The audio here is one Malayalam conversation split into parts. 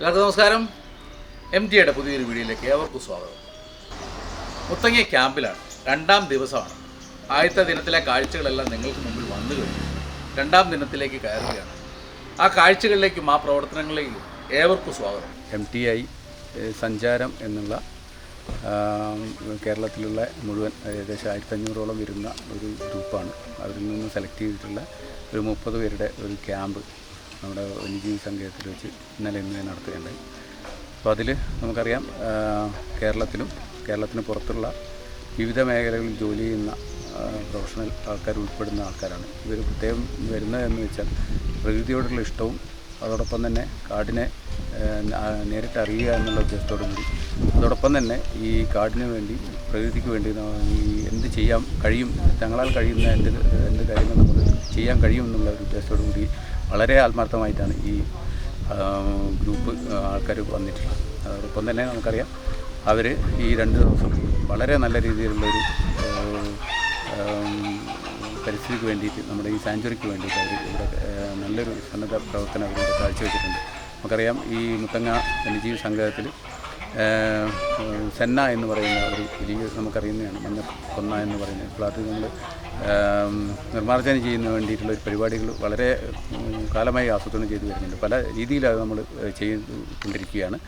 എല്ലാവർക്കും നമസ്കാരം. എം ടിയുടെ പുതിയൊരു വീഡിയോയിലേക്ക് ഏവർക്കും സ്വാഗതം. മുത്തങ്ങ ക്യാമ്പിലാണ്. രണ്ടാം ദിവസമാണ്. ആദ്യത്തെ ദിനത്തിലെ കാഴ്ചകളെല്ലാം നിങ്ങൾക്ക് മുമ്പിൽ വന്നു കഴിഞ്ഞു. രണ്ടാം ദിനത്തിലേക്ക് കയറുകയാണ്. ആ കാഴ്ചകളിലേക്കും ആ പ്രവർത്തനങ്ങളിലേക്കും ഏവർക്കും സ്വാഗതം. എം ടി ഐ സഞ്ചാരം എന്നുള്ള കേരളത്തിലുള്ള മുഴുവൻ ഏകദേശം ആയിരത്തഞ്ഞൂറോളം വരുന്ന ഒരു ഗ്രൂപ്പാണ്. അവരിൽ നിന്ന് സെലക്ട് ചെയ്തിട്ടുള്ള ഒരു മുപ്പത് പേരുടെ ഒരു ക്യാമ്പ് നമ്മുടെ വന്യജീവി സങ്കേതത്തിൽ വെച്ച് ഇന്നലെ ഇന്ന് നടത്തുകയുണ്ടായി. അപ്പോൾ അതിൽ നമുക്കറിയാം കേരളത്തിലും കേരളത്തിന് പുറത്തുള്ള വിവിധ മേഖലകളിൽ ജോലി ചെയ്യുന്ന പ്രൊഫഷണൽ ആൾക്കാർ ഉൾപ്പെടുന്ന ആൾക്കാരാണ്. ഇവർ പ്രത്യേകം വരുന്നതെന്ന് വെച്ചാൽ പ്രകൃതിയോടുള്ള ഇഷ്ടവും അതോടൊപ്പം തന്നെ കാടിനെ നേരിട്ട് അറിയുക എന്നുള്ള ഉദ്ദേശത്തോടു കൂടി. അതോടൊപ്പം തന്നെ ഈ കാടിന് വേണ്ടി പ്രകൃതിക്ക് വേണ്ടി ഈ എന്ത് ചെയ്യാൻ കഴിയും തങ്ങളാൽ കഴിയുന്ന എന്ത് എന്ത് കാര്യങ്ങൾ നമുക്ക് ചെയ്യാൻ കഴിയും എന്നുള്ള ഒരു ഉദ്ദേശത്തോടു കൂടി വളരെ ആത്മാർത്ഥമായിട്ടാണ് ഈ ഗ്രൂപ്പ് ആൾക്കാർ വന്നിട്ടുള്ളത്. അതോടൊപ്പം തന്നെ നമുക്കറിയാം അവർ ഈ രണ്ട് ദിവസം വളരെ നല്ല രീതിയിലുള്ളൊരു പരിസ്ഥിതിക്ക് വേണ്ടിയിട്ട് നമ്മുടെ ഈ സാഞ്ചുറിക്ക് വേണ്ടിയിട്ട് അവർ ഇവിടെ നല്ലൊരു സന്നദ്ധ പ്രവർത്തനം അവർ കാഴ്ചവെച്ചിട്ടുണ്ട്. നമുക്കറിയാം ഈ മുത്തങ്ങ വന്യജീവി സംഘത്തിൽ സെന്ന എന്ന് പറയുന്ന ഒരു രീതി നമുക്കറിയുന്നതാണ് മഞ്ഞ കൊന്ന എന്ന് പറയുന്നത് ഫ്ലാറ്റ് നമ്മൾ നിർമ്മാർജനം ചെയ്യുന്ന വേണ്ടിയിട്ടുള്ള ഒരു പരിപാടികൾ വളരെ കാലമായി ആസൂത്രണം ചെയ്തു വരുന്നുണ്ട്. പല രീതിയിലത് നമ്മൾ ചെയ്തുകൊണ്ടിരിക്കുകയാണ്.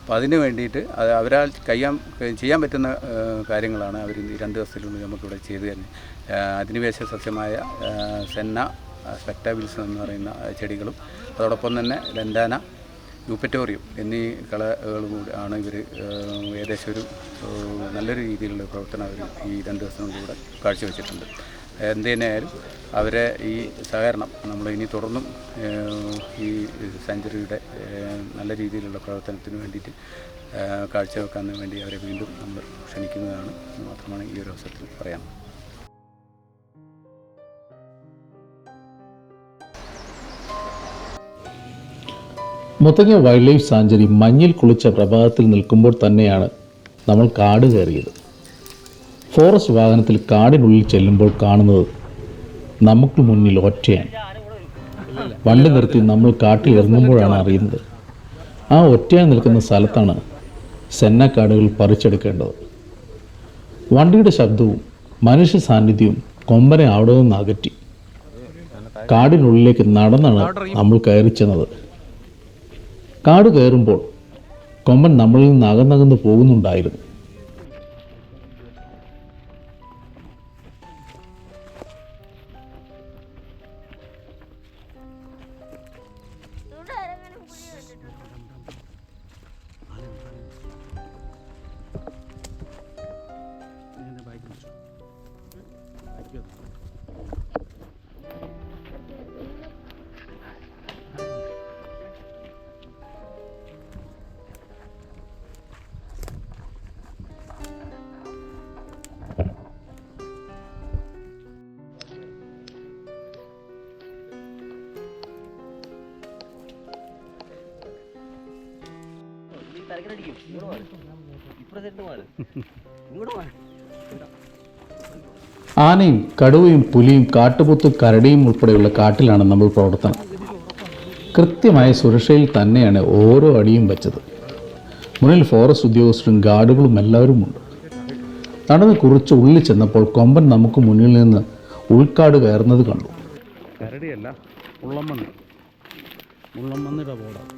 അപ്പോൾ അതിന് വേണ്ടിയിട്ട് അത് അവരാൽ കയ്യാൻ ചെയ്യാൻ പറ്റുന്ന കാര്യങ്ങളാണ് അവർ രണ്ട് ദിവസത്തിനുള്ളിൽ നമുക്കിവിടെ ചെയ്തു തരുന്നത്. അധിനിവേശ സസ്യമായ സെന്ന സ്പെക്ടാബിൾസ് എന്ന് പറയുന്ന ചെടികളും അതോടൊപ്പം തന്നെ ലൻഡാന യൂപ്പറ്റോറിയം എന്നീ കലകളും കൂടി ആണ് ഇവർ ഏകദേശം ഒരു നല്ലൊരു രീതിയിലുള്ള പ്രവർത്തനം അവർ ഈ രണ്ട് ദിവസങ്ങളിലൂടെ കാഴ്ചവെച്ചിട്ടുണ്ട്. എന്ത് തന്നെയായാലും അവരെ ഈ സഹകരണം നമ്മൾ ഇനി തുടർന്നും ഈ സെഞ്ചുറിയുടെ നല്ല രീതിയിലുള്ള പ്രവർത്തനത്തിന് വേണ്ടിയിട്ട് കാഴ്ചവെക്കാൻ വേണ്ടി അവരെ വീണ്ടും നമ്മൾ ക്ഷണിക്കുന്നതാണ്. മാത്രമാണ് ഈ ഒരു അവസരത്തിൽ പറയാൻ മുത്തങ്ങ വൈൽഡ് ലൈഫ് സാഞ്ചുറി മഞ്ഞിൽ കുളിച്ച പ്രഭാതത്തിൽ നിൽക്കുമ്പോൾ തന്നെയാണ് നമ്മൾ കാട് കയറിയത്. ഫോറസ്റ്റ് വാഹനത്തിൽ കാടിനുള്ളിൽ ചെല്ലുമ്പോൾ കാണുന്നത് നമുക്ക് മുന്നിൽ ഒറ്റയാണ്. വണ്ടി നിർത്തി നമ്മൾ കാട്ടിൽ ഇറങ്ങുമ്പോഴാണ് അറിയുന്നത്. ആ ഒറ്റയായി നിൽക്കുന്ന സ്ഥലത്താണ് സെന്നക്കാടുകൾ പറിച്ചെടുക്കേണ്ടത്. വണ്ടിയുടെ ശബ്ദവും മനുഷ്യ സാന്നിധ്യവും കൊമ്പനെ അവിടെ നിന്ന് അകറ്റി. കാടിനുള്ളിലേക്ക് നടന്നാണ് നമ്മൾ കയറി ചെന്നത്. കാട് കയറുമ്പോൾ കൊമ്പൻ നമ്മളിൽ നിന്ന് അകന്നകന്ന് പോകുന്നുണ്ടായിരുന്നു. ആനയും കടുവയും പുലിയും കാട്ടുപോത്തും കരടിയും ഉൾപ്പെടെയുള്ള കാട്ടിലാണ് നമ്മൾ പ്രവർത്തനം. കൃത്യമായ സുരക്ഷയിൽ തന്നെയാണ് ഓരോ അടിയും വെച്ചത്. മുന്നിൽ ഫോറസ്റ്റ് ഉദ്യോഗസ്ഥരും ഗാർഡുകളും എല്ലാവരുമുണ്ട്. നടന്ന് കുറിച്ച് ഉള്ളിൽ ചെന്നപ്പോൾ കൊമ്പൻ നമുക്ക് മുന്നിൽ നിന്ന് ഉൾക്കാട് കയറുന്നത് കണ്ടു. കരടിയല്ല ഉള്ളമ്മണ്ണ് ഉള്ളമ്മണ്ണിയുടെ ബോർഡാണ്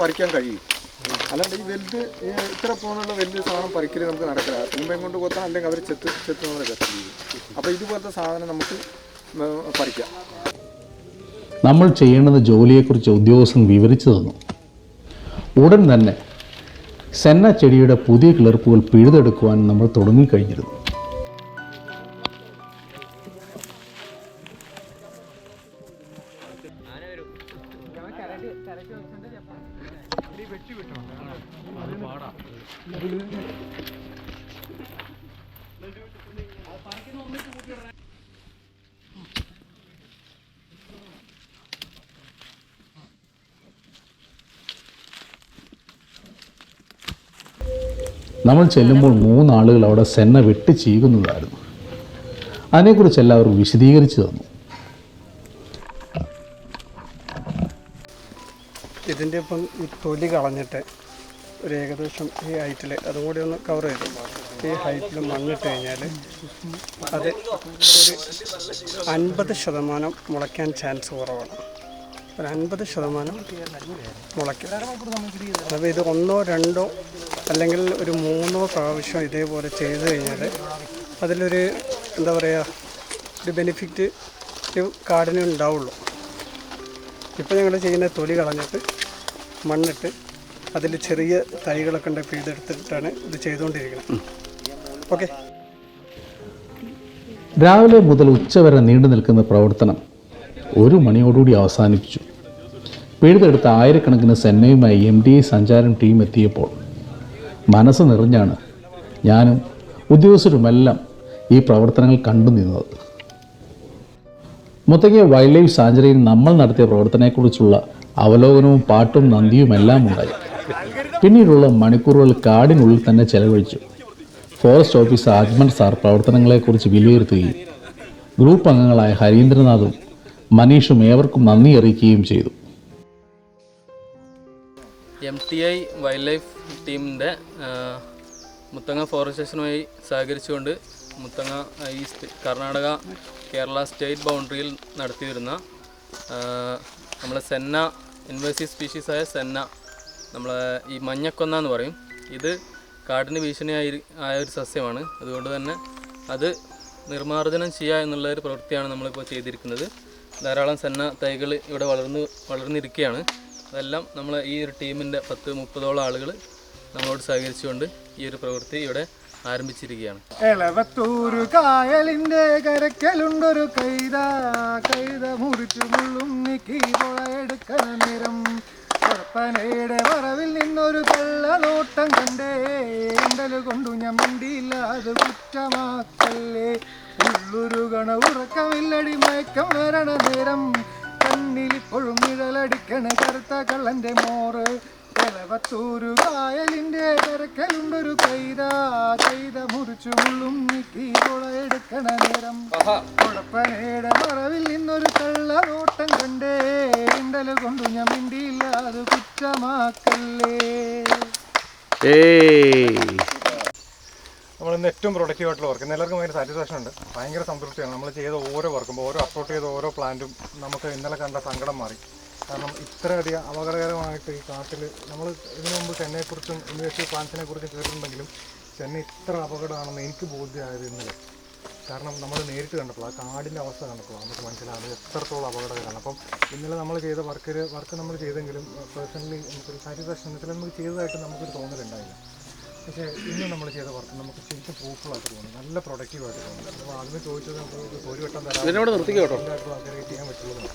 പറിക്കാൻ കഴിയും. അല്ലാണ്ട് ഈ വലുത് ഇത്ര പോകുന്നുള്ള വലിയ സാധനം പറിക്കൽ നമുക്ക് നടക്കില്ല. തുമ്പയും കൊണ്ട് കൊത്താൻ അല്ലെങ്കിൽ അവർ ചെത്ത് ചെത്ത് നമ്മളെ കത്തി അപ്പോൾ ഇതുപോലത്തെ സാധനം നമുക്ക് പറിക്കാം. നമ്മൾ ചെയ്യേണ്ടത് ജോലിയെക്കുറിച്ച് ഉദ്യോഗസ്ഥൻ വിവരിച്ചു തന്നു. ഉടൻ തന്നെ സെന്ന ചെടിയുടെ പുതിയ കിളിർപ്പുകൾ പിഴുതെടുക്കുവാൻ നമ്മൾ തുടങ്ങിക്കഴിഞ്ഞിരുന്നു. നമ്മൾ ചെല്ലുമ്പോൾ മൂന്നാളുകൾ അവിടെ സെന്ന വെട്ടി ചീകുന്നതായിരുന്നു. അതിനെക്കുറിച്ച് എല്ലാവരും വിശദീകരിച്ചു തന്നു. ഇതിന്റെ ഇപ്പം ഈ തൊലി കളഞ്ഞിട്ട് ഒരു ഏകദേശം ഈ ഹൈറ്റിൽ അതുകൂടി ഒന്ന് കവർ ചെയ്തു. ഈ ഹൈറ്റിൽ മണ്ണിട്ട് കഴിഞ്ഞാൽ അത് ഒരു അൻപത് ശതമാനം മുളയ്ക്കാൻ ചാൻസ് കുറവാണ്. ഒരു അൻപത് ശതമാനം മുളയ്ക്കും. അപ്പോൾ ഇത് ഒന്നോ രണ്ടോ അല്ലെങ്കിൽ ഒരു മൂന്നോ പ്രാവശ്യം ഇതേപോലെ ചെയ്ത് കഴിഞ്ഞാൽ അതിലൊരു എന്താ പറയുക ഒരു ബെനിഫിറ്റ് കാടിനുണ്ടാവുള്ളൂ ഇപ്പോൾ ഞങ്ങൾ ചെയ്യുന്ന തൊലി കളഞ്ഞിട്ട് മണ്ണിട്ട് അതിൽ ചെറിയ തൈകളൊക്കെ ഉണ്ട് പിഴുതെടുത്തിട്ടാണ് ഇത് ചെയ്തുകൊണ്ടിരിക്കുന്നത്. ഓക്കെ. രാവിലെ മുതൽ ഉച്ചവരെ നീണ്ടു നിൽക്കുന്ന പ്രവർത്തനം ഒരു മണിയോടുകൂടി അവസാനിപ്പിച്ചു. പിഴുതെടുത്ത ആയിരക്കണക്കിന് സെന്നയുമായി എം ഡി സഞ്ചാരം ടീം എത്തിയപ്പോൾ മനസ്സ് നിറഞ്ഞാണ് ഞാനും ഉദ്യോഗസ്ഥരുമെല്ലാം ഈ പ്രവർത്തനങ്ങൾ കണ്ടു നിന്നത്. മുത്തങ്ങ വൈൽഡ് ലൈഫ് സാഞ്ചറിയിൽ നമ്മൾ നടത്തിയ പ്രവർത്തനത്തെക്കുറിച്ചുള്ള അവലോകനവും പാട്ടും നന്ദിയും എല്ലാം ഉണ്ടായി. പിന്നീടുള്ള മണിക്കൂറുകൾ കാടിനുള്ളിൽ തന്നെ ചെലവഴിച്ചു. ഫോറസ്റ്റ് ഓഫീസർ അജ്മൽ സാർ പ്രവർത്തനങ്ങളെക്കുറിച്ച് വിലയിരുത്തുകയും ഗ്രൂപ്പ് അംഗങ്ങളായ ഹരീന്ദ്രനാഥും മനീഷും ഏവർക്കും നന്ദി അറിയിക്കുകയും ചെയ്തു. M T I wildlife ടീമിന്റെ മുത്തങ്ങ ഫോറസ്റ്റ് സ്റ്റേഷനുമായി സഹകരിച്ചുകൊണ്ട് മുത്തങ്ങ ഈ കർണാടക കേരള സ്റ്റേറ്റ് ബൗണ്ടറിയിൽ നടത്തിവരുന്ന നമ്മളെ സെന്ന ഇൻവേസീവ് സ്പീഷീസായ സെന്ന നമ്മൾ ഈ മഞ്ഞക്കൊന്ന എന്ന് പറയും. ഇത് കാടിന് ഭീഷണിയായി ആയ ഒരു സസ്യമാണ്. അതുകൊണ്ട് തന്നെ അത് നിർമ്മാർജനം ചെയ്യുക എന്നുള്ള ഒരു പ്രവൃത്തിയാണ് നമ്മളിപ്പോൾ ചെയ്തിരിക്കുന്നത്. ധാരാളം സെന്ന തൈകൾ ഇവിടെ വളർന്ന് വളർന്നിരിക്കുകയാണ്. അതെല്ലാം നമ്മൾ ഈ ഒരു ടീമിന്റെ പത്ത് മുപ്പതോളം ആളുകൾ നമ്മളോട് സഹകരിച്ചുകൊണ്ട് ഈ ഒരു പ്രവൃത്തി ഇവിടെ ആരംഭിച്ചിരിക്കുകയാണ്. എളവത്തൂരു കായലിന്റെ കരക്കലുണ്ടൊരു കൈത. കൈത മുറിച്ചു മുള്ളും നീക്കി പുഴയെടുക്കണ നേരം. ഉറപ്പനയുടെ വറവിൽ നിന്നൊരു കള്ളനോട്ടം കണ്ടേ. ഉണ്ടൽ കൊണ്ടു ഞാൻ മിണ്ടിയില്ല അത് കുറ്റമാക്കല്ലേ. ഉള്ളുരുകണ ഉറക്കമില്ലടി മയക്കം വരണ നേരം. കണ്ണിലിപ്പോഴും നിഴലടിക്കണ കറുത്ത കള്ളന്റെ മോറ്. എലവത്തൂരു കായലിന്റെ കരക്കലുണ്ടൊരു കൈത ചെയ്ത മുറിച്ചു മുള്ളും നീക്കി പുഴയെടുക്കണ നേരം. കുഴപ്പനയുടെ മറവിൽ നിന്നൊരു കള്ളനോട്ടം കണ്ടേ. ഇണ്ടൽ കൊണ്ടു ഞാൻ മിണ്ടിയില്ല അത് കുറ്റമാക്കല്ലേ. നമ്മൾ ഇന്ന് ഏറ്റവും പ്രൊഡക്റ്റീവ് ആയിട്ടുള്ള വർക്ക് എല്ലാവർക്കും ഭയങ്കര സാറ്റിസ്ഫാക്ഷൻ ഉണ്ട്. ഭയങ്കര സംതൃപ്തിയാണ്. നമ്മൾ ചെയ്ത ഓരോ വർക്കും ഓരോ അപ്ലോഡ് ചെയ്ത ഓരോ പ്ലാന്റും നമുക്ക് ഇന്നലെ കണ്ട സങ്കടം മാറി. കാരണം ഇത്രയധികം അപകടകരമായിട്ട് ഈ കാട്ടിൽ നമ്മൾ ഇതിനു മുമ്പ് ചെന്നൈയെക്കുറിച്ചും ഇൻവേസ്റ്റീവ് പ്ലാൻസിനെ കുറിച്ചും കേട്ടിട്ടുണ്ടെങ്കിലും ചെന്നൈ ഇത്ര അപകടമാണെന്ന് എനിക്ക് ബോധ്യമായത് ഇന്നലെ കാരണം നമ്മൾ നേരിട്ട് കണ്ടപ്പോൾ ആ കാടിന്റെ അവസ്ഥ കണ്ടപ്പോൾ നമുക്ക് മനസ്സിലാകുന്നത് എത്രത്തോളം അപകടകരമാണ്. അപ്പം ഇന്നലെ നമ്മൾ ചെയ്ത വർക്കിൽ വർക്ക് നമ്മൾ ചെയ്തെങ്കിലും പേഴ്സണലി നമുക്കൊരു സാറ്റിസ്ഫാക്ഷൻ നമുക്ക് ചെയ്തതായിട്ട് നമുക്കൊരു തോന്നലുണ്ടായില്ല. പക്ഷേ ഇന്ന് നമ്മൾ ചെയ്ത വർക്ക് നമുക്ക് ശരിക്കും പ്രൂഫുള്ളായിട്ട് തോന്നി. നല്ല പ്രൊഡക്റ്റീവായിട്ട് തോന്നി. അപ്പോൾ അതിന് ചോദിച്ചത് നമുക്ക് ഒരു വട്ടം തരാം. എല്ലാവർക്കും ആഗ്രഹിച്ച് ചെയ്യാൻ പറ്റുള്ളൂ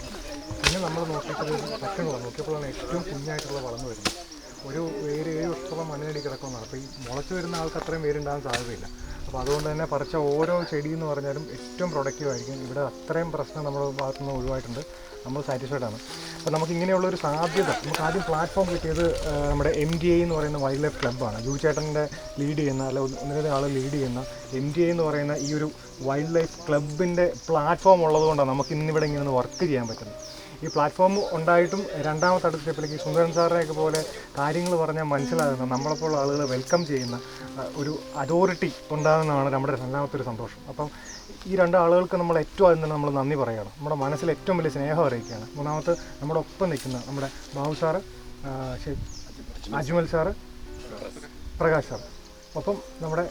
പിന്നെ നമ്മൾ നോക്കിയിട്ട് സെക്കൻഡ് നോക്കിയപ്പോഴാണ് ഏറ്റവും കുഞ്ഞായിട്ടുള്ള വളർന്നു വരുന്നത്. ഒരു ഏഴ് ഏഴ് വർഷത്തോളം മണ്ണിനടി കിടക്കുന്നതാണ് അപ്പോൾ ഈ മുളച്ച് വരുന്ന ആൾക്ക് അത്രയും പേരുണ്ടാകാൻ സാധ്യതയില്ല. അപ്പോൾ അതുകൊണ്ട് തന്നെ പറിച്ച ഓരോ ചെടി എന്ന് പറഞ്ഞാലും ഏറ്റവും പ്രൊഡക്റ്റീവ് ആയിരിക്കും. ഇവിടെ അത്രയും പ്രശ്നം നമ്മുടെ ഭാഗത്തു നിന്ന് ഒഴിവായിട്ടുണ്ട്. നമ്മൾ സാറ്റിസ്ഫൈഡ് ആണ്. അപ്പോൾ നമുക്ക് ഇങ്ങനെയുള്ള ഒരു സാധ്യത നമുക്ക് ആദ്യം പ്ലാറ്റ്ഫോം കിട്ടിയത് നമ്മുടെ എം ഡി എ എന്ന് പറയുന്ന വൈൽഡ് ലൈഫ് ക്ലബ്ബാണ് ജൂ ചേട്ടന്റെ ലീഡ് ചെയ്യുന്ന അല്ല ഒന്നിനെ ആൾ ലീഡ് ചെയ്യുന്ന എം ഡി എ എന്ന് പറയുന്ന ഈ ഒരു വൈൽഡ് ലൈഫ് ക്ലബിന്റെ പ്ലാറ്റ്ഫോം ഉള്ളതുകൊണ്ടാണ് നമുക്ക് ഇന്നിവിടെ ഇങ്ങനെ വർക്ക് ചെയ്യാൻ പറ്റുന്നത്. ഈ പ്ലാറ്റ്ഫോം ഉണ്ടായിട്ടും രണ്ടാമത്തെ അടുത്ത സ്റ്റെപ്പിലേക്ക് സുന്ദരൻ സാറിനെയൊക്കെ പോലെ കാര്യങ്ങൾ പറഞ്ഞാൽ മനസ്സിലാകുന്ന നമ്മളെപ്പോലുള്ള ആളുകൾ വെൽക്കം ചെയ്യുന്ന ഒരു അതോറിറ്റി ഉണ്ടാകുന്നതാണ് നമ്മുടെ രണ്ടാമത്തെ ഒരു സന്തോഷം. അപ്പം ഈ രണ്ട് ആളുകൾക്ക് നമ്മൾ ഏറ്റവും ആദ്യം തന്നെ നമ്മൾ നന്ദി പറയുകയാണ്. നമ്മുടെ മനസ്സിൽ ഏറ്റവും വലിയ സ്നേഹം അറിയിക്കുകയാണ്. മൂന്നാമത്തെ നമ്മുടെ ഒപ്പം നിൽക്കുന്ന നമ്മുടെ Babu sir Ajmal sir Prakash sir ഒപ്പം നമ്മുടെ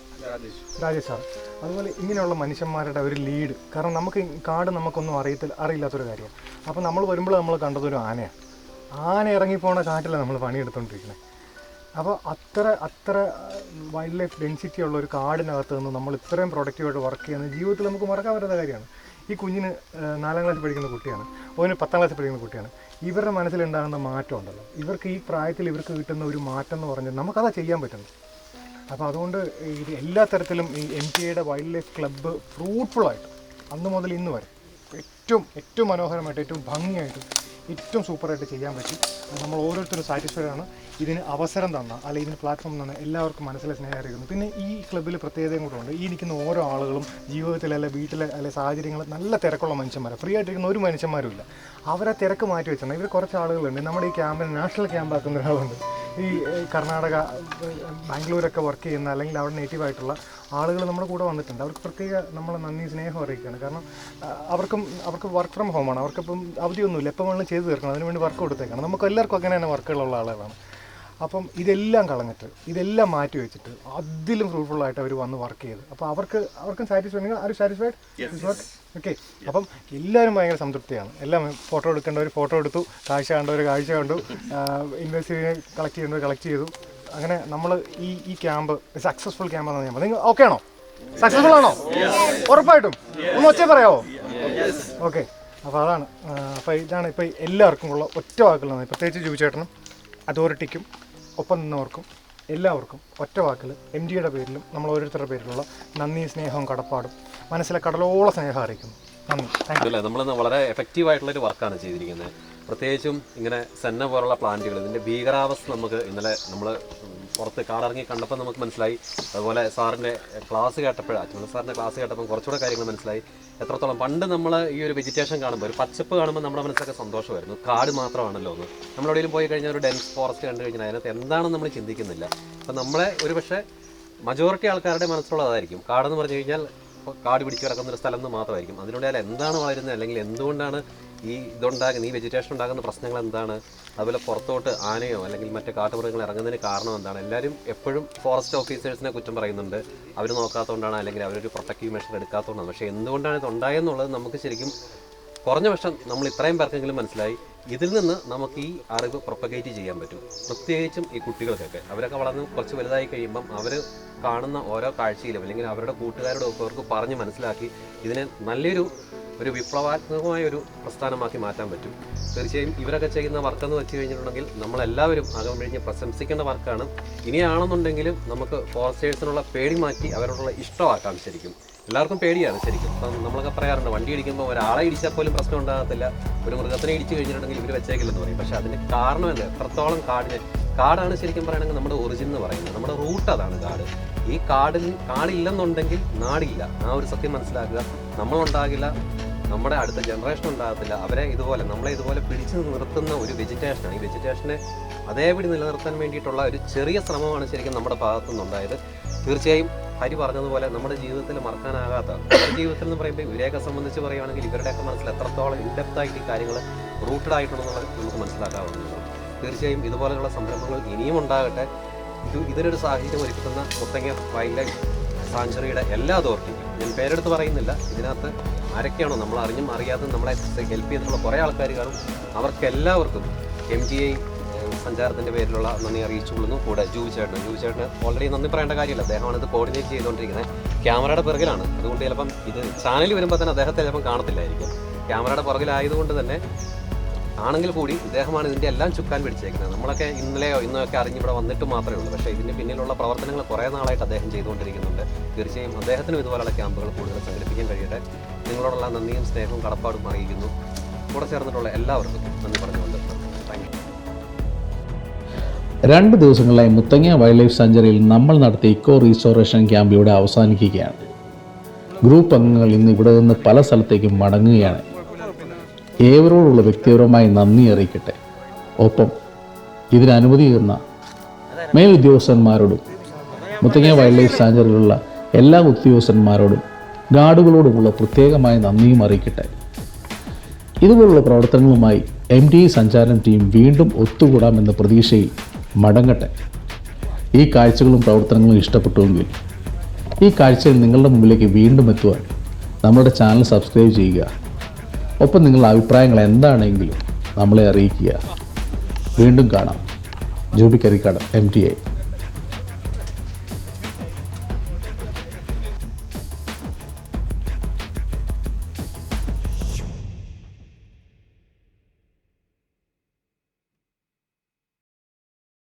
രാജേഷ് സാർ അതുപോലെ ഇങ്ങനെയുള്ള മനുഷ്യന്മാരുടെ ഒരു ലീഡ് കാരണം നമുക്ക് കാട് നമുക്കൊന്നും അറിയത്തില്ല അറിയില്ലാത്തൊരു കാര്യമാണ്. അപ്പോൾ നമ്മൾ വരുമ്പോൾ നമ്മൾ കണ്ടതൊരു ആനയാണ്. ആന ഇറങ്ങിപ്പോണ കാട്ടിലാണ് നമ്മൾ പണിയെടുത്തുകൊണ്ടിരിക്കുന്നത് അപ്പോൾ അത്ര അത്ര വൈൽഡ് ലൈഫ് ഡെൻസിറ്റി ഉള്ള ഒരു കാടിനകത്ത് നിന്ന് നമ്മൾ ഇത്രയും പ്രൊഡക്റ്റീവായിട്ട് വർക്ക് ചെയ്യുന്നത് ജീവിതത്തിൽ നമുക്ക് മറക്കാൻ പറ്റുന്ന കാര്യമാണ്. ഈ കുഞ്ഞിന് നാലാം ക്ലാസ്സിൽ പഠിക്കുന്ന കുട്ടിയാണ് ഓന് പത്താം ക്ലാസ്സിൽ പഠിക്കുന്ന കുട്ടിയാണ്. ഇവരുടെ മനസ്സിലുണ്ടാകുന്ന മാറ്റം ഉണ്ടല്ലോ. ഇവർക്ക് ഈ പ്രായത്തിൽ ഇവർക്ക് കിട്ടുന്ന ഒരു മാറ്റം എന്ന് പറഞ്ഞാൽ നമുക്കതാ ചെയ്യാൻ പറ്റുന്നത്. അപ്പോൾ അതുകൊണ്ട് ഇത് എല്ലാ തരത്തിലും ഈ എം ടി എയുടെ വൈൽഡ് ലൈഫ് ക്ലബ്ബ് ഫ്രൂട്ട്ഫുൾ ആയിട്ട് അന്ന് മുതൽ ഇന്ന് വരെ ഏറ്റവും ഏറ്റവും മനോഹരമായിട്ട് ഏറ്റവും ഭംഗിയായിട്ട് ഏറ്റവും സൂപ്പറായിട്ട് ചെയ്യാൻ പറ്റി. നമ്മൾ ഓരോരുത്തരും സാറ്റിസ്ഫൈഡ് ആണ്. ഇതിന് അവസരം തന്ന അല്ലെങ്കിൽ ഇതിന് പ്ലാറ്റ്ഫോം തന്ന എല്ലാവർക്കും മനസ്സിലെ സ്നേഹം അറിയിക്കുന്നു. പിന്നെ ഈ ക്ലബ്ബിൽ പ്രത്യേകതയും കൂടെ ഉണ്ട്. ഈ നിൽക്കുന്ന ഓരോ ആളുകളും ജീവിതത്തിൽ അല്ലെ വീട്ടിലെ അല്ലെ സാഹചര്യങ്ങൾ നല്ല തിരക്കുള്ള മനുഷ്യന്മാരാണ് ഫ്രീ ആയിട്ടിരിക്കുന്ന ഒരു മനുഷ്യന്മാരും ഇല്ല അവരെ തിരക്ക് മാറ്റി വെച്ചാൽ ഇവർ കുറച്ച് ആളുകളുണ്ട്. നമ്മുടെ ഈ ക്യാമ്പിന് നാഷണൽ ക്യാമ്പാക്കുന്ന ഒരാളുണ്ട്. ഈ കർണാടക ബാംഗ്ലൂരൊക്കെ വർക്ക് ചെയ്യുന്ന അല്ലെങ്കിൽ അവിടെ നേറ്റീവ് ആയിട്ടുള്ള ആളുകൾ നമ്മുടെ കൂടെ വന്നിട്ടുണ്ട്. അവർക്ക് പ്രത്യേക നമ്മൾ നന്ദി സ്നേഹം അറിയിക്കുകയാണ്. കാരണം അവർക്കും അവർക്ക് വർക്ക് ഫ്രം ഹോമാണ് അവർക്കിപ്പം അവധിയൊന്നുമില്ല. എപ്പോൾ വേണമെങ്കിലും ചെയ്തു തീർക്കണം. അതിനുവേണ്ടി വർക്ക് കൊടുത്തേക്കാണ്. നമുക്ക് എല്ലാവർക്കും അങ്ങനെ തന്നെ വർക്കുകളുള്ള ആളുകളാണ്. അപ്പം ഇതെല്ലാം കളഞ്ഞിട്ട് ഇതെല്ലാം മാറ്റി വെച്ചിട്ട് അതിലും ഫ്രൂട്ട്ഫുള്ളായിട്ട് അവർ വന്ന് വർക്ക് ചെയ്ത്. അപ്പോൾ അവർക്ക് അവർക്കും സാറ്റിസ്ഫൈഡ് ആരും സാറ്റിസ്ഫൈഡ് ഓക്കെ അപ്പം എല്ലാവരും ഭയങ്കര സംതൃപ്തിയാണ്. എല്ലാം ഫോട്ടോ എടുക്കേണ്ടവർ ഫോട്ടോ എടുത്തു. കാഴ്ച കണ്ടവർ കാഴ്ച കണ്ടു. ഇൻവെസ്റ്റ് കളക്ട് ചെയ്യേണ്ടവർ കളക്ട് ചെയ്തു. അങ്ങനെ നമ്മൾ ഈ ഈ ക്യാമ്പ് സക്സസ്ഫുൾ ക്യാമ്പാണെന്ന് ഞാൻ നിങ്ങൾ ഓക്കെ ആണോ? സക്സസ്ഫുൾ ആണോ? ഉറപ്പായിട്ടും. ഒന്ന് ഒച്ച പറയാമോ ഓക്കെ അപ്പോൾ അതാണ് അപ്പോൾ ഇതാണ് ഇപ്പോൾ എല്ലാവർക്കും ഉള്ള ഒറ്റ വാക്കുകളാണ് പ്രത്യേകിച്ച് ജൂചേട്ടനും അതോറിറ്റിക്കും ഒപ്പം നിന്നവർക്കും എല്ലാവർക്കും ഒറ്റ വാക്കിൽ എം ഡിയുടെ പേരിലും നമ്മൾ ഓരോരുത്തരുടെ പേരിലുള്ള നന്ദി സ്നേഹവും കടപ്പാടും മനസ്സിലെ കടലോള സ്നേഹം അറിയിക്കുന്നു. നന്ദി. താങ്ക് യു നമ്മൾ വളരെ എഫക്റ്റീവ് ആയിട്ടുള്ള ഒരു വർക്കാണ് ചെയ്തിരിക്കുന്നത്. പ്രത്യേകിച്ചും ഇങ്ങനെ സെന്ന പോലുള്ള പ്ലാന്റുകൾ ഇതിന്റെ ഭീകരാവസ്ഥ നമുക്ക് ഇന്നലെ നമ്മൾ പുറത്ത് കാടിറങ്ങി കണ്ടപ്പോൾ നമുക്ക് മനസ്സിലായി. അതുപോലെ സാറിന്റെ ക്ലാസ് കേട്ടപ്പോൾ അച്ഛൻ സാറിന്റെ ക്ലാസ് കേട്ടപ്പോൾ കുറച്ചുകൂടെ കാര്യങ്ങൾ മനസ്സിലായി. എത്രത്തോളം പണ്ട് നമ്മൾ ഈ ഒരു വെജിറ്റേഷൻ കാണുമ്പോൾ ഒരു പച്ചപ്പ് കാണുമ്പോൾ നമ്മുടെ മനസ്സൊക്കെ സന്തോഷമായിരുന്നു. കാട് മാത്രമാണല്ലോ ഒന്ന്. നമ്മളെവിടെയും പോയി കഴിഞ്ഞാൽ ഒരു ഡെൻസ് ഫോറസ്റ്റ് കണ്ടു കഴിഞ്ഞാൽ അതിനകത്ത് എന്താണെന്ന് നമ്മൾ ചിന്തിക്കുന്നില്ല. അപ്പം നമ്മളെ ഒരു പക്ഷേ മജോറിറ്റി ആൾക്കാരുടെ മനസ്സിലുള്ളത് അതായിരിക്കും. കാടെന്ന് പറഞ്ഞു കഴിഞ്ഞാൽ കാട് പിടിച്ചു കിടക്കുന്ന ഒരു സ്ഥലം എന്ന് മാത്രമായിരിക്കും. അതിനുള്ളിൽ എന്താണ് വളരുന്നത് അല്ലെങ്കിൽ എന്തുകൊണ്ടാണ് ഈ ഇതുണ്ടാകുന്ന ഈ വെജിറ്റേഷൻ ഉണ്ടാകുന്ന പ്രശ്നങ്ങൾ എന്താണ്? അതുപോലെ പുറത്തോട്ട് ആനയോ അല്ലെങ്കിൽ മറ്റ് കാട്ടുമൃഗങ്ങൾ ഇറങ്ങുന്നതിന് കാരണം എന്താണ്? എല്ലാവരും എപ്പോഴും ഫോറസ്റ്റ് ഓഫീസേഴ്സിനെ കുറ്റം പറയുന്നുണ്ട്. അവർ നോക്കാത്തതുകൊണ്ടാണ് അല്ലെങ്കിൽ അവരൊരു പ്രൊട്ടക്റ്റീവ് മെഷർ എടുക്കാത്തതുകൊണ്ടാണ്. പക്ഷേ എന്തുകൊണ്ടാണ് ഇത് ഉണ്ടായെന്നുള്ളത് നമുക്ക് ശരിക്കും കുറഞ്ഞ പക്ഷം നമ്മൾ ഇത്രയും പേർക്കെങ്കിലും മനസ്സിലായി. ഇതിൽ നിന്ന് നമുക്ക് ഈ അറിവ് പ്രൊപ്പഗേറ്റ് ചെയ്യാൻ പറ്റും. പ്രത്യേകിച്ചും ഈ കുട്ടികൾക്കൊക്കെ. അവരൊക്കെ വളർന്ന് കുറച്ച് വലുതായി കഴിയുമ്പം അവർ കാണുന്ന ഓരോ കാഴ്ചയിലും അല്ലെങ്കിൽ അവരുടെ കൂട്ടുകാരോടും ഒക്കെ അവർക്ക് പറഞ്ഞ് മനസ്സിലാക്കി ഇതിനെ നല്ലൊരു ഒരു വിപ്ലവാത്മകമായ ഒരു പ്രസ്ഥാനമാക്കി മാറ്റാൻ പറ്റും. തീർച്ചയായും ഇവരൊക്കെ ചെയ്യുന്ന വർക്കെന്ന് വെച്ച് കഴിഞ്ഞിട്ടുണ്ടെങ്കിൽ നമ്മളെല്ലാവരും അകം കഴിഞ്ഞ് പ്രശംസിക്കേണ്ട വർക്കാണ് ഇനിയാണെന്നുണ്ടെങ്കിലും നമുക്ക് ഫോറസ്റ്റേഴ്സിനുള്ള പേടി മാറ്റി അവരോടുള്ള ഇഷ്ടമാക്കാം ശരിക്കും. എല്ലാവർക്കും പേടിയാണ് ശരിക്കും. ഇപ്പം നമ്മളൊക്കെ പറയാറുണ്ട് വണ്ടി ഇടിക്കുമ്പോൾ ഒരാളെ ഇടിച്ചാൽ പോലും പ്രശ്നം ഉണ്ടാകത്തില്ല. ഒരു മൃഗത്തിനെ ഇടിച്ചു കഴിഞ്ഞിട്ടുണ്ടെങ്കിൽ ഇവർ വെച്ചേക്കില്ലെന്ന് പറയും. പക്ഷേ അതിന് കാരണം എത്രത്തോളം കാടിന് കാടാണ് ശരിക്കും പറയുകയാണെങ്കിൽ നമ്മുടെ ഒറിജിൻ എന്ന് പറയുന്നത്. നമ്മുടെ റൂട്ട് അതാണ് കാട്. ഈ കാടിൽ കാടില്ലെന്നുണ്ടെങ്കിൽ നാടില്ല. ആ ഒരു സത്യം മനസ്സിലാക്കുക. നമ്മളുണ്ടാകില്ല. നമ്മുടെ അടുത്ത ജനറേഷൻ ഉണ്ടാകത്തില്ല. അവരെ ഇതുപോലെ നമ്മളെ ഇതുപോലെ പിടിച്ചു നിർത്തുന്ന ഒരു വെജിറ്റേഷനാണ് ഈ വെജിറ്റേഷനെ അതേപടി നിലനിർത്താൻ വേണ്ടിയിട്ടുള്ള ഒരു ചെറിയ ശ്രമമാണ് ശരിക്കും നമ്മുടെ ഭാഗത്തു നിന്നുണ്ടായത് തീർച്ചയായും ഹരി പറഞ്ഞതുപോലെ നമ്മുടെ ജീവിതത്തിൽ മറക്കാനാകാത്ത ജീവിതത്തിൽ എന്ന് പറയുമ്പോൾ ഇവരെയൊക്കെ സംബന്ധിച്ച് പറയുകയാണെങ്കിൽ ഇവരുടെയൊക്കെ മനസ്സിൽ എത്രത്തോളം ഇൻഡെപ്ത് ആയിട്ട് ഈ കാര്യങ്ങൾ റൂട്ടഡ് ആയിട്ടുണ്ടെന്നുള്ളത് നമുക്ക് മനസ്സിലാക്കാവുന്നതാണ്. തീർച്ചയായും ഇതുപോലെയുള്ള സംരംഭങ്ങൾ ഇനിയും ഉണ്ടാകട്ടെ. ഇത് ഇതിനൊരു സാഹചര്യം ഒരുക്കുന്ന മുത്തങ്ങ വൈൽഡ് ലൈഫ് സാഞ്ചുറിയുടെ എല്ലാ അതോറിറ്റിക്കും ഞാൻ പേരെടുത്ത് പറയുന്നില്ല. ഇതിനകത്ത് ആരൊക്കെയാണോ നമ്മൾ അറിഞ്ഞും അറിയാതും നമ്മളെ ഹെൽപ്പ് ചെയ്തിട്ടുള്ള കുറേ ആൾക്കാർ കാണും അവർക്കെല്ലാവർക്കും എം ജി ഐ സഞ്ചാരത്തിന്റെ പേരിലുള്ള നന്ദി അറിയിച്ചുകൊള്ളുന്നു കൂടെ ജൂബി ചേട്ടൻ ജൂബി ചേട്ടന് ഓൾറെഡി നന്ദി പറയേണ്ട കാര്യമില്ല. അദ്ദേഹമാണ് ഇത് കോർഡിനേറ്റ് ചെയ്തുകൊണ്ടിരിക്കുന്നത്. ക്യാമറയുടെ പിറകിലാണ്. അതുകൊണ്ട് ചിലപ്പം ഇത് ചാനലിൽ വരുമ്പോൾ തന്നെ അദ്ദേഹത്തെ ചിലപ്പം കാണത്തില്ലായിരിക്കും. ക്യാമറയുടെ പുറകിലായതുകൊണ്ട് തന്നെ ആണെങ്കിൽ കൂടി ഇദ്ദേഹമാണ് ഇതിന്റെ എല്ലാം ചുക്കാൻ പിടിച്ചേക്കുന്നത്. നമ്മളൊക്കെ ഇന്നലെയോ ഇന്നോ ഒക്കെ അറിഞ്ഞ് ഇവിടെ വന്നിട്ട് മാത്രമേ ഉള്ളൂ. പക്ഷേ ഇതിന്റെ പിന്നിലുള്ള പ്രവർത്തനങ്ങൾ കുറേ നാളായിട്ട് അദ്ദേഹം ചെയ്തുകൊണ്ടിരിക്കുന്നുണ്ട്. തീർച്ചയായും അദ്ദേഹത്തിനും ഇതുപോലുള്ള ക്യാമ്പുകൾ കൂടുതൽ സംഘടിപ്പിക്കാൻ കഴിയട്ടെ. നിങ്ങളോടുള്ള നന്ദിയും സ്നേഹവും കടപ്പാടും അറിയിക്കുന്നു. കൂടെ ചേർന്നിട്ടുള്ള എല്ലാവർക്കും നന്ദി പറഞ്ഞുകൊണ്ട് താങ്ക് യു. രണ്ട് ദിവസങ്ങളിലായി മുത്തങ്ങ വൈൽഡ് ലൈഫ് സെഞ്ചുറിയിൽ നമ്മൾ നടത്തിയ ഇക്കോ റീസ്റ്റോറേഷൻ ക്യാമ്പ് ഇവിടെ അവസാനിക്കുകയാണ്. ഗ്രൂപ്പ് അംഗങ്ങൾ ഇന്ന് ഇവിടെ നിന്ന് പല സ്ഥലത്തേക്കും മടങ്ങുകയാണ്. ഏവരോടുള്ള വ്യക്തിപരമായി നന്ദി അറിയിക്കട്ടെ. ഒപ്പം ഇതിന് അനുമതി തന്ന മേലുദ്യോഗസ്ഥന്മാരോടും മുത്തങ്ങ വൈൽഡ് ലൈഫ് സാഞ്ചറിയിലുള്ള എല്ലാ ഉദ്യോഗസ്ഥന്മാരോടും ഗാർഡുകളോടുമുള്ള പ്രത്യേകമായ നന്ദിയും അറിയിക്കട്ടെ. ഇതുപോലുള്ള പ്രവർത്തനങ്ങളുമായി എം ടി സഞ്ചാരം ടീം വീണ്ടും ഒത്തുകൂടാമെന്ന പ്രതീക്ഷയിൽ മടങ്ങട്ടെ. ഈ കാഴ്ചകളും പ്രവർത്തനങ്ങളും ഇഷ്ടപ്പെട്ടുവെങ്കിൽ ഈ കാഴ്ചയിൽ നിങ്ങളുടെ മുമ്പിലേക്ക് വീണ്ടും എത്തുവാൻ നമ്മുടെ ചാനൽ സബ്സ്ക്രൈബ് ചെയ്യുക. ഒപ്പം നിങ്ങളുടെ അഭിപ്രായങ്ങൾ എന്താണെങ്കിലും നമ്മളെ അറിയിക്കുക. വീണ്ടും കാണാം. Jubi Karikkad M T I